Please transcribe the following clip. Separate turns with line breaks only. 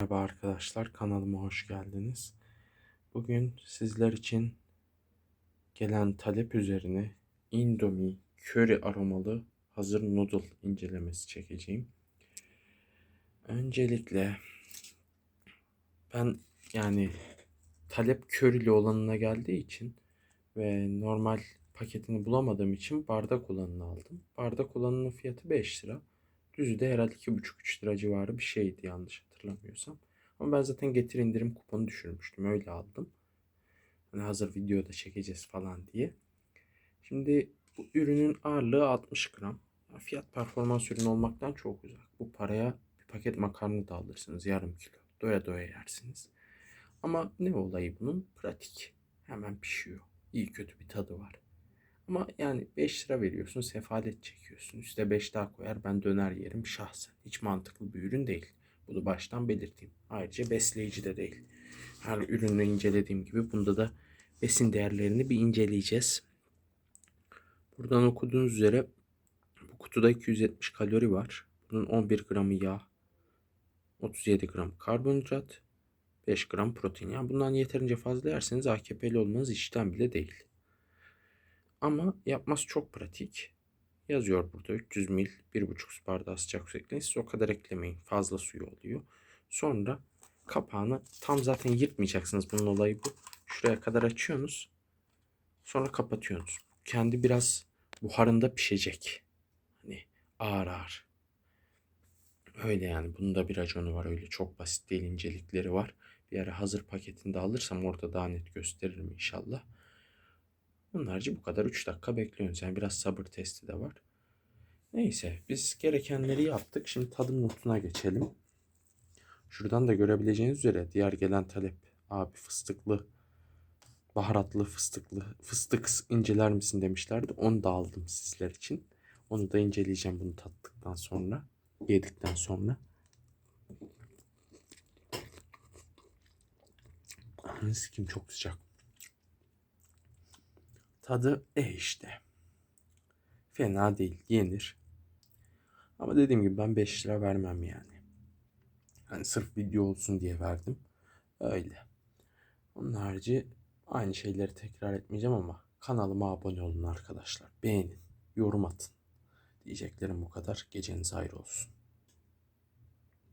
Merhaba arkadaşlar, kanalıma hoş geldiniz. Bugün sizler için gelen talep üzerine Indomie köri aromalı hazır noodle incelemesi çekeceğim. Öncelikle ben yani talep körili olanına geldiği için ve normal paketini bulamadığım için bardak olanını aldım. Bardak olanının fiyatı 5 lira. Düzü de herhalde 2,5-3 lira civarı bir şeydi yanlış hatırlamıyorsam. Ama ben zaten getir indirim kuponu düşürmüştüm. Öyle aldım. Hani hazır videoda çekeceğiz falan diye. Şimdi bu ürünün ağırlığı 60 gram. Ya Fiyat performans ürünü olmaktan çok uzak. Bu paraya bir paket makarna da alırsınız yarım kilo. Doya doya yersiniz. Ama ne olayı bunun? Pratik. Hemen pişiyor. İyi kötü bir tadı var. Ama yani 5 lira veriyorsun sefalet çekiyorsun. Üste 5 daha koyar ben döner yerim şahsen. Hiç mantıklı bir ürün değil. Bunu baştan belirteyim. Ayrıca besleyici de değil. Her ürünü incelediğim gibi bunda da besin değerlerini bir inceleyeceğiz. Buradan okuduğunuz üzere bu kutuda 270 kalori var. Bunun 11 gramı yağ, 37 gram karbonhidrat, 5 gram protein. Yani bundan yeterince fazla yerseniz AKP'li olmanız işten bile değil. Ama yapması çok pratik. Yazıyor burada 300 mil 1,5 su bardağı sıcak su ekleyin. Siz o kadar eklemeyin. Fazla suyu oluyor. Sonra kapağını tam zaten yırtmayacaksınız. Bunun olayı bu. Şuraya kadar açıyorsunuz. Sonra kapatıyorsunuz. Kendi biraz buharında pişecek. Hani ağır ağır. Öyle yani. Bunun da bir raconu var. Öyle çok basit değil. incelikleri var. Bir ara hazır paketinde alırsam orada daha net gösteririm inşallah. Bunlarca bu kadar 3 dakika bekliyorsunuz. Yani biraz sabır testi de var. Neyse biz gerekenleri yaptık. Şimdi tadım notuna geçelim. Şuradan da görebileceğiniz üzere diğer gelen talep abi fıstıklı baharatlı fıstıklı fıstık inceler misin demişlerdi. Onu da aldım sizler için. Onu da inceleyeceğim bunu tattıktan sonra. Yedikten sonra. Ananı kim çok sıcak. Tadı e işte. Fena değil. Yenir. Ama dediğim gibi ben 5 lira vermem yani. Hani sırf video olsun diye verdim. Öyle. Onun harici aynı şeyleri tekrar etmeyeceğim ama kanalıma abone olun arkadaşlar. Beğenin, yorum atın. Diyeceklerim bu kadar. Geceniz hayır olsun.